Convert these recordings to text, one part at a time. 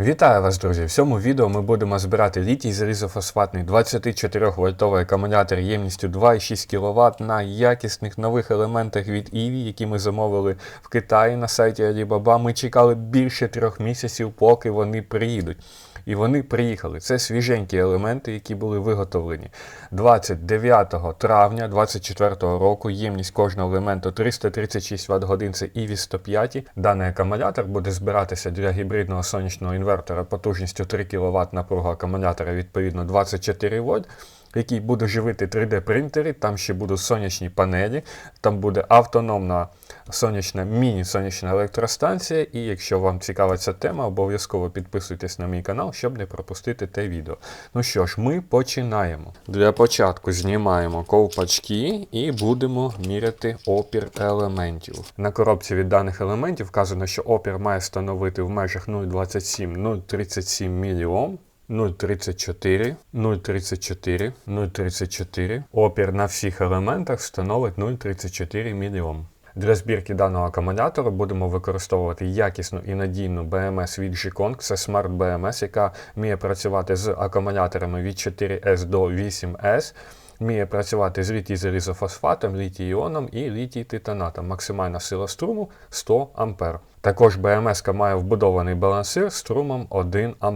Вітаю вас, друзі! В цьому відео ми будемо збирати літій залізофосфатний 24 вольтовий акумулятор ємністю 2,6 кВт на якісних нових елементах від EV, які ми замовили в Китаї на сайті Alibaba. Ми чекали більше трьох місяців, поки вони приїдуть. І вони приїхали. Це свіженькі елементи, які були виготовлені 29 травня 2024 року. Ємність кожного елементу 336 Вт годин. Це EV 105. Даний акумулятор буде збиратися для гібридного сонячного інвертора потужністю 3 кВт напруга акумулятора відповідно 24 вольт. Який буде живити 3D принтери, там ще будуть сонячні панелі, там буде автономна сонячна міні-сонячна електростанція. І якщо вам цікава ця тема, обов'язково підписуйтесь на мій канал, щоб не пропустити те відео. Ну що ж, ми починаємо. Для початку знімаємо ковпачки і будемо міряти опір елементів. На коробці від даних елементів вказано, що опір має становити в межах 0,27-0,37 мОм. 0,34, 0,34, 0,34. Опір на всіх елементах становить 0,34 мОм. Для збірки даного акумулятора будемо використовувати якісну і надійну BMS від G-Kong. Це Smart BMS, яка вміє працювати з акумуляторами від 4S до 8S. Вміє працювати з літій залізофосфатом, літій іоном і літій титанатом. Максимальна сила струму 100 А. Також BMS має вбудований балансир струмом 1 А.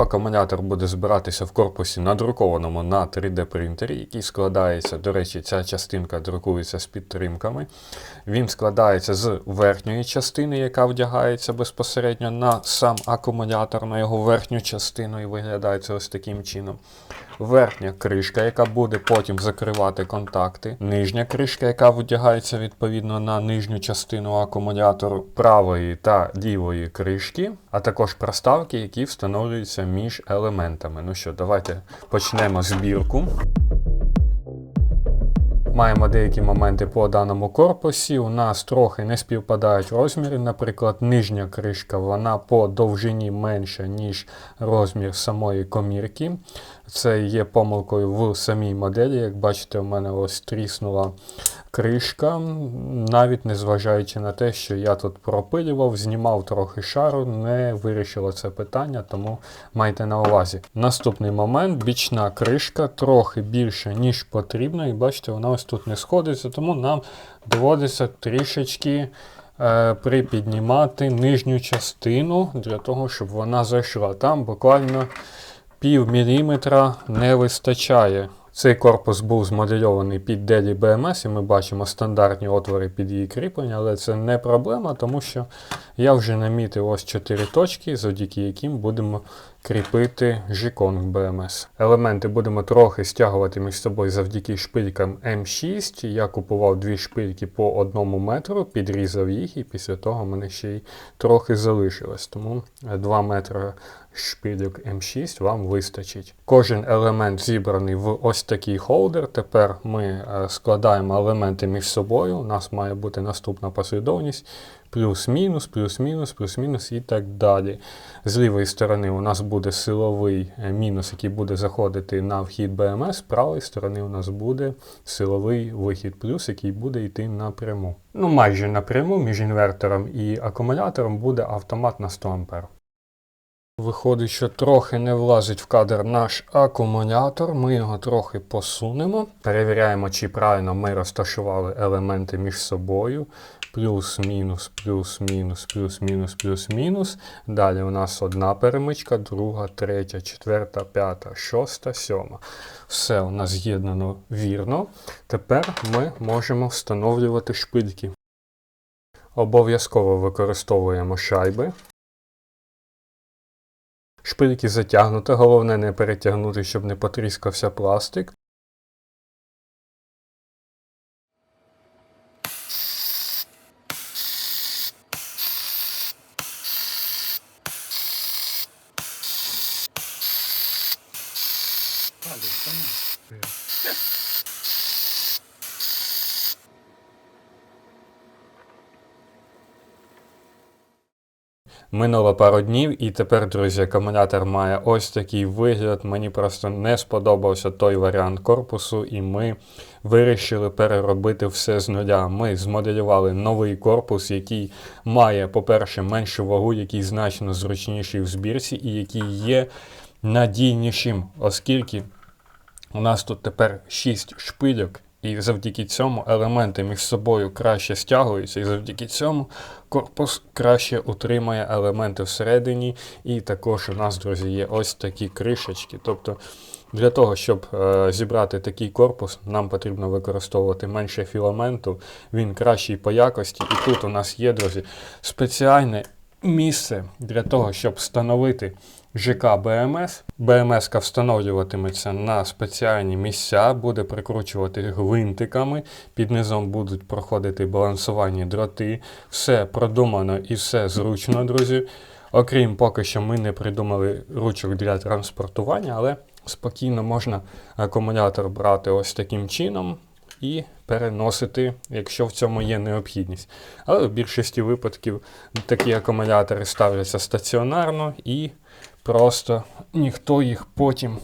Акумулятор буде збиратися в корпусі надрукованому на 3D принтері, який складається, до речі, ця частинка друкується з підтримками. Він складається з верхньої частини, яка вдягається безпосередньо на сам акумулятор, на його верхню частину і виглядається ось таким чином. Верхня кришка, яка буде потім закривати контакти. Нижня кришка, яка видягається відповідно на нижню частину акумулятору правої та лівої кришки, а також проставки, які встановлюються між елементами. Ну що, давайте почнемо збірку. Маємо деякі моменти по даному корпусі. У нас трохи не співпадають розміри. Наприклад, нижня кришка вона по довжині менша, ніж розмір самої комірки. Це є помилкою в самій моделі. Як бачите, у мене ось тріснула кришка, навіть не зважаючи на те, що я тут пропилював, знімав трохи шару, не вирішило це питання, тому майте на увазі. Наступний момент бічна кришка трохи більша, ніж потрібно, і бачите, вона ось тут не сходиться, тому нам доводиться трішечки. е, Припіднімати нижню частину для того, щоб вона зайшла. Там буквально пів міліметра не вистачає. Цей корпус був змодельований під Deli BMS, і ми бачимо стандартні отвори під її кріплення, але це не проблема, тому що я вже намітив ось 4 точки, завдяки яким будемо кріпити G-Kong BMS. Елементи будемо трохи стягувати між собою завдяки шпилькам М6. Я купував дві шпильки по одному метру, підрізав їх, і після того мене ще й трохи залишилось. Тому 2 метри шпильок М6 вам вистачить. Кожен елемент зібраний в ось такий холдер. Тепер ми е, складаємо елементи між собою. У нас має бути наступна послідовність. Плюс-мінус, плюс-мінус, плюс-мінус і так далі. З лівої сторони у нас буде силовий е, мінус, який буде заходити на вхід БМС. З правої сторони у нас буде силовий вихід плюс, який буде йти напряму. Ну, майже напряму між інвертором і акумулятором буде автомат на 100 А. Виходить, що трохи не влазить в кадр наш акумулятор. Ми його трохи посунемо. Перевіряємо, чи правильно ми розташували елементи між собою. Плюс-мінус, плюс-мінус, плюс-мінус, плюс-мінус. Далі у нас одна перемичка, друга, третя, четверта, п'ята, шоста, сьома. Все у нас з'єднано вірно. Тепер ми можемо встановлювати шпильки. Обов'язково використовуємо шайби. Шпильки затягнути, головне не перетягнути, щоб не потріскався пластик. Valeu. Минуло пару днів, і тепер, друзі, акумулятор має ось такий вигляд. Мені просто не сподобався той варіант корпусу, і ми вирішили переробити все з нуля. Ми змоделювали новий корпус, який має, по-перше, меншу вагу, який значно зручніший в збірці, і який є надійнішим, оскільки у нас тут тепер 6 шпильок. І завдяки цьому елементи між собою краще стягуються, і завдяки цьому корпус краще утримує елементи всередині. І також у нас, друзі, є ось такі кришечки. Тобто для того, щоб е, зібрати такий корпус, нам потрібно використовувати менше філаменту, він кращий по якості. І тут у нас є, друзі, спеціальне місце для того, щоб встановити ЖК БМС. БМС встановлюватиметься на спеціальні місця, буде прикручувати гвинтиками, під низом будуть проходити балансувальні дроти. Все продумано і все зручно, друзі. Окрім поки що ми не придумали ручок для транспортування, але спокійно можна акумулятор брати ось таким чином і переносити, якщо в цьому є необхідність. Але в більшості випадків такі акумулятори ставляться стаціонарно і просто ніхто їх потім,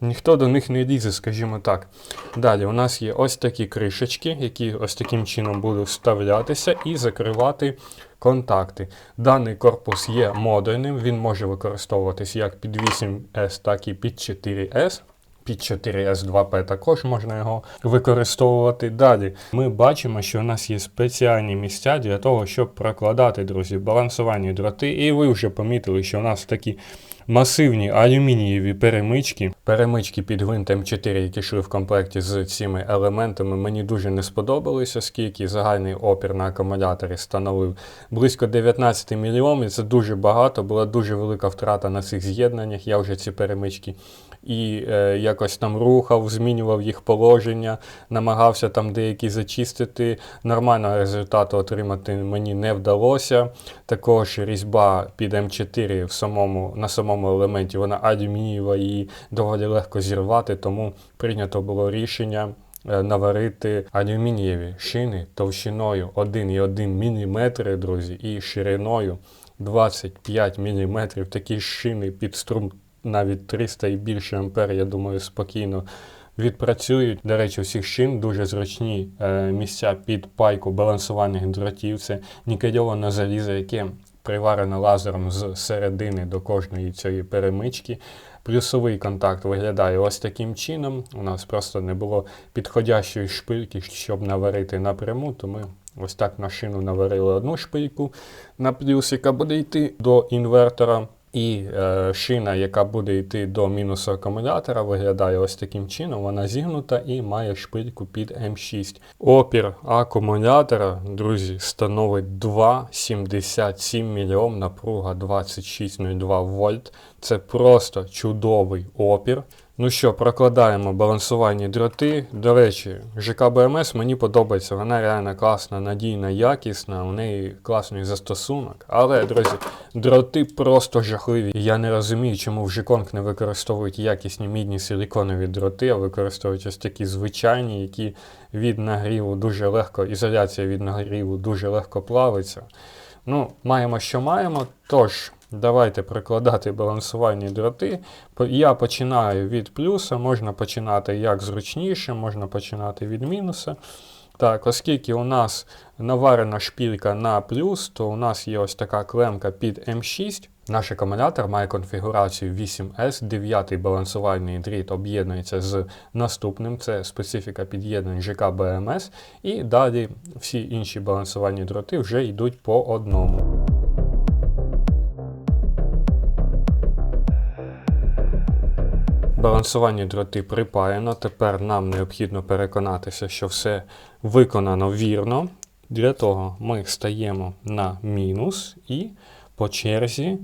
ніхто до них не лізе, скажімо так. Далі у нас є ось такі кришечки, які ось таким чином будуть вставлятися і закривати контакти. Даний корпус є модульним, він може використовуватись як під 8S, так і під 4S. Під 4S2P також можна його використовувати. Далі ми бачимо, що у нас є спеціальні місця для того, щоб прокладати, друзі, балансувальні дроти. І ви вже помітили, що у нас такі масивні алюмінієві перемички. Перемички під гвинтом 4, які йшли в комплекті з цими елементами, мені дуже не сподобалися, оскільки загальний опір на акумуляторі становив близько 19 мільйонів. Це дуже багато, була дуже велика втрата на цих з'єднаннях. Я вже ці перемички і е, якось там рухав, змінював їх положення, намагався там деякі зачистити. Нормального результату отримати мені не вдалося. Також різьба під М4 в самому, на самому елементі вона алюмінієва і доволі легко зірвати, тому прийнято було рішення. е, Наварити алюмінієві шини товщиною 1,1 мм, друзі, і шириною 25 мм. Такі шини під струм навіть 300 і більше ампер, я думаю, спокійно відпрацюють. До речі, всіх шин дуже зручні е, місця під пайку балансувальних дротів. Це нікельоване залізо, яке приварено лазером з середини до кожної цієї перемички. Плюсовий контакт виглядає ось таким чином. У нас просто не було підходящої шпильки, щоб наварити напряму, то ми ось так на шину наварили одну шпильку на плюс, яка буде йти до інвертора. І е, шина, яка буде йти до мінусу акумулятора, виглядає ось таким чином. Вона зігнута і має шпильку під М6. Опір акумулятора, друзі, становить 2,77 мільйон, напруга 26,02 вольт. Це просто чудовий опір. Ну що, прокладаємо балансувальні дроти. До речі, ЖК БМС мені подобається, вона реально класна, надійна, якісна, у неї класний застосунок. Але, друзі, дроти просто жахливі. Я не розумію, чому в Жиконг не використовують якісні мідні силіконові дроти, а використовують ось такі звичайні, які від нагріву дуже легко, ізоляція від нагріву дуже легко плавиться. Ну, маємо, що маємо. Тож. Давайте прикладати балансувальні дроти. Я починаю від плюса, можна починати як зручніше, можна починати від мінуса. Так, оскільки у нас наварена шпілька на плюс, то у нас є ось така клемка під М6. Наш акумулятор має конфігурацію 8S, 9 балансувальний дріт об'єднується з наступним, це специфіка під'єднань ЖК БМС. І далі всі інші балансувальні дроти вже йдуть по одному. Балансувальні дроти припаяно. Тепер нам необхідно переконатися, що все виконано вірно. Для того ми стаємо на мінус і по черзі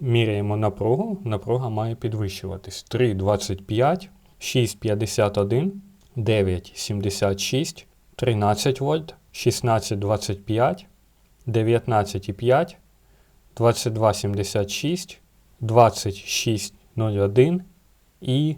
міряємо напругу. Напруга має підвищуватись. 3,25, 6,51, 9,76, 13 вольт, 16,25, 19,5, 22,76, 26,01 і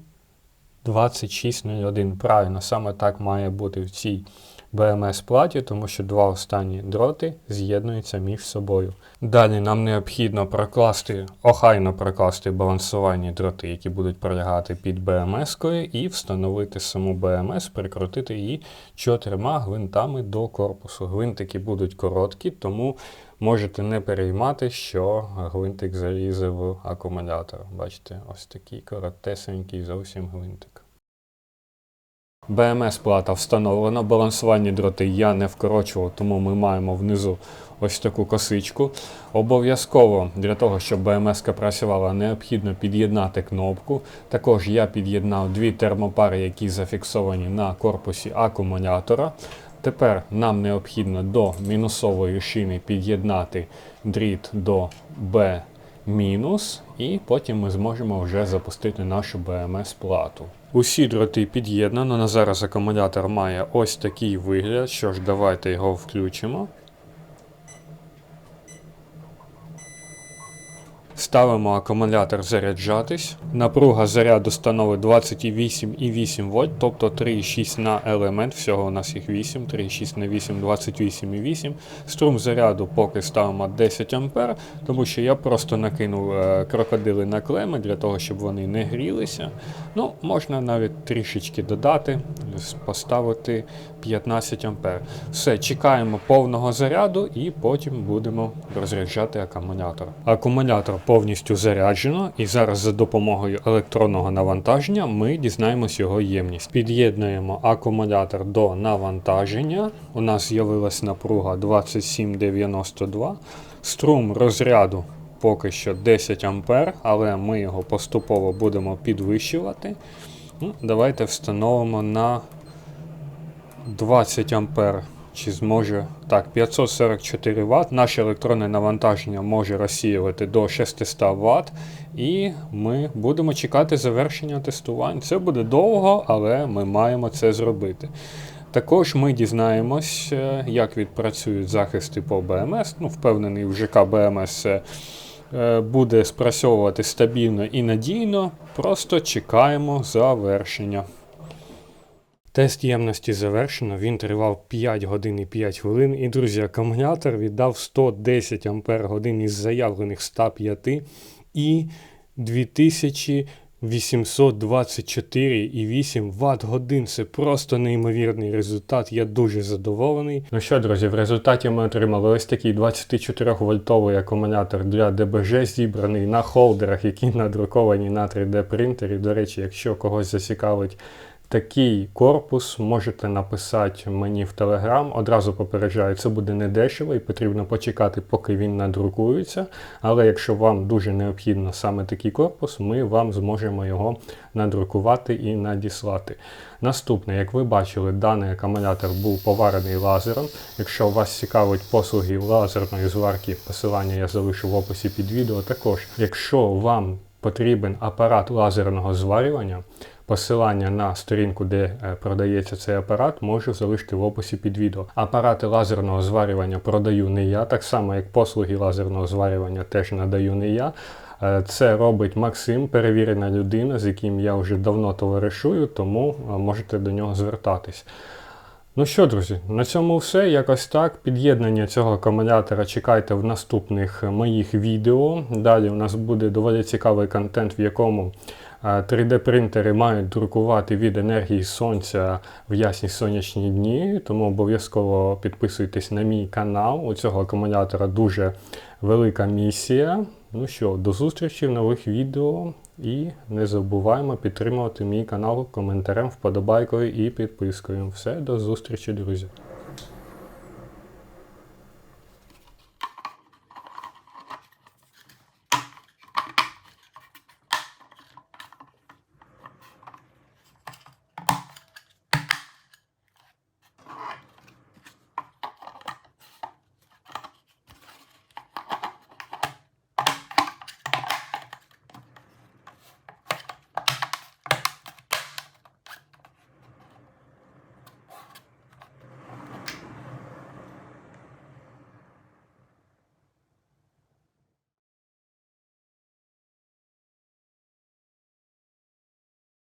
2601. Правильно, саме так має бути в цій BMS платі, тому що два останні дроти з'єднуються між собою. Далі нам необхідно прокласти, охайно прокласти балансувальні дроти, які будуть пролягати під BMS-кою, і встановити саму BMS, прикрутити її чотирма гвинтами до корпусу. Гвинтики будуть короткі, тому можете не переймати, що гвинтик залізе в акумулятор. Бачите, ось такий коротесенький зовсім гвинтик. BMS-плата встановлена, балансувальні дроти я не вкорочував, тому ми маємо внизу ось таку косичку. Обов'язково для того, щоб BMS працювала, необхідно під'єднати кнопку. Також я під'єднав дві термопари, які зафіксовані на корпусі акумулятора. Тепер нам необхідно до мінусової шини під'єднати дріт до B і потім ми зможемо вже запустити нашу BMS-плату. Усі дроти під'єднано. На зараз акумулятор має ось такий вигляд. Що ж, давайте його включимо. Ставимо акумулятор заряджатись. Напруга заряду становить 28,8 вольт, тобто 3,6 на елемент. Всього у нас їх 8, 3,6 на 8, 28,8. Струм заряду поки ставимо 10 А, тому що я просто накинув е, крокодили на клеми для того, щоб вони не грілися. Ну, можна навіть трішечки додати, поставити 15 А. Все, чекаємо повного заряду і потім будемо розряджати акумулятор. Акумулятор повністю заряджено, і зараз за допомогою електронного навантаження ми дізнаємось його ємність. Під'єднуємо акумулятор до навантаження. У нас з'явилась напруга 2792. Струм розряду поки що 10 А, але ми його поступово будемо підвищувати. Ну, Давайте встановимо на 20 А. Чи зможе так, 544 Вт. Наше електронне навантаження може розсіювати до 600 Вт. І ми будемо чекати завершення тестувань. Це буде довго, але ми маємо це зробити. Також ми дізнаємось, е, як відпрацюють захисти по БМС. Ну, Впевнений, в ЖК БМС е, буде спрацьовувати стабільно і надійно. Просто чекаємо завершення. Тест ємності завершено, він тривав 5 годин і 5 хвилин. І, друзі, акумулятор віддав 110 Ампер годин із заявлених 105 і 2824,8 Вт годин. Це просто неймовірний результат. Я дуже задоволений. Ну що, друзі, в результаті ми отримали ось такий 24 вольтовий акумулятор для ДБЖ, зібраний на холдерах, які надруковані на 3D принтері. До речі, якщо когось зацікавить. Такий корпус можете написати мені в Телеграм. Одразу попереджаю, це буде не дешево і потрібно почекати, поки він надрукується. Але якщо вам дуже необхідно саме такий корпус, ми вам зможемо його надрукувати і надіслати. Наступне, як ви бачили, даний акумулятор був поварений лазером. Якщо вас цікавить послуги лазерної зварки, посилання я залишу в описі під відео. Також, якщо вам потрібен апарат лазерного зварювання, Посилання на сторінку, де е, продається цей апарат, можу залишити в описі під відео. Апарати лазерного зварювання продаю не я, так само як послуги лазерного зварювання теж надаю не я. Е, це робить Максим, перевірена людина, з яким я вже давно товаришую, тому е, можете до нього звертатись. Ну що, друзі, на цьому все. Якось так. Під'єднання цього акумулятора чекайте в наступних моїх відео. Далі у нас буде доволі цікавий контент, в якому 3D-принтери мають друкувати від енергії сонця в ясні сонячні дні, тому обов'язково підписуйтесь на мій канал. У цього акумулятора дуже велика місія. Ну що, до зустрічі в нових відео і не забуваємо підтримувати мій канал коментарем, вподобайкою і підпискою. Все, до зустрічі, друзі!